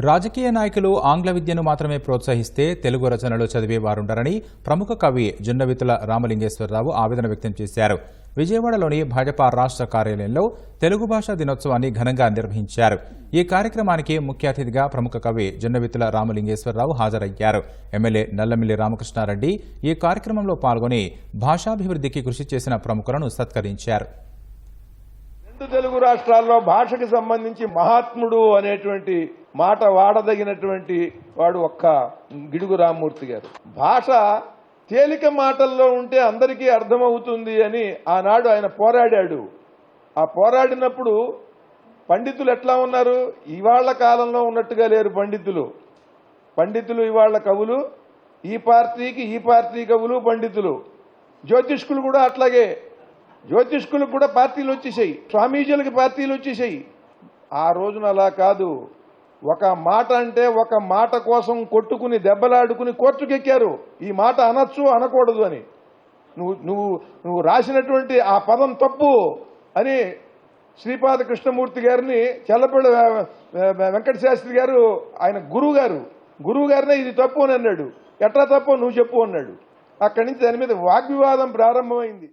రాజకీయ నాయకులు ఆంగ్ల విద్యను మాత్రమే ప్రోత్సహిస్తే తెలుగు రచనలు చదివేవారుండరని ప్రముఖ కవి జున్నవితుల రామలింగేశ్వరరావు ఆవేదన వ్యక్తం చేశారు. విజయవాడలోని భాజపా రాష్ట్ర కార్యాలయంలో తెలుగు భాషా దినోత్సవాన్ని ఘనంగా నిర్వహించారు. ఈ కార్యక్రమానికి ముఖ్య అతిథిగా ప్రముఖ కవి జున్నవితుల రామలింగేశ్వరరావు హాజరయ్యారు. ఎమ్మెల్యే నల్లమిల్లి రామకృష్ణారెడ్డి ఈ కార్యక్రమంలో పాల్గొని భాషాభివృద్ధికి కృషి చేసిన ప్రముఖులను సత్కరించారు. తెలుగు రాష్ట్రాల్లో భాషకి సంబంధించి మహాత్ముడు అనేటువంటి మాట వాడదగినటువంటి వాడు ఒక్క గిడుగు రామ్మూర్తి గారు. భాష తేలిక మాటల్లో ఉంటే అందరికీ అర్థమవుతుంది అని ఆనాడు ఆయన పోరాడాడు. ఆ పోరాడినప్పుడు పండితులు ఎట్లా ఉన్నారు? ఇవాళ్ళ కాలంలో ఉన్నట్టుగా లేరు పండితులు. పండితులు ఇవాళ్ళ కవులు ఈ పార్టీకి ఈ పార్టీ కవులు పండితులు. జ్యోతిష్కులు కూడా అట్లాగే. జ్యోతిష్కులకు కూడా పార్టీలు వచ్చేసాయి. స్వామీజీలకు పార్టీలు వచ్చేసాయి. ఆ రోజున అలా కాదు. ఒక మాట అంటే ఒక మాట కోసం కొట్టుకుని దెబ్బలాడుకుని కోర్టుకెక్కారు. ఈ మాట అనొచ్చు అనకూడదు అని. నువ్వు నువ్వు నువ్వు రాసినటువంటి ఆ పదం తప్పు అని శ్రీపాద కృష్ణమూర్తి గారిని చెల్లపల్లి వెంకట శాస్త్రి గారు ఆయన గురువు గారు గురువు గారినే ఇది తప్పు అని అన్నాడు. ఎట్లా తప్పు? నువ్వు చెప్పు అన్నాడు. అక్కడి నుంచి దాని మీద వాగ్వివాదం ప్రారంభమైంది.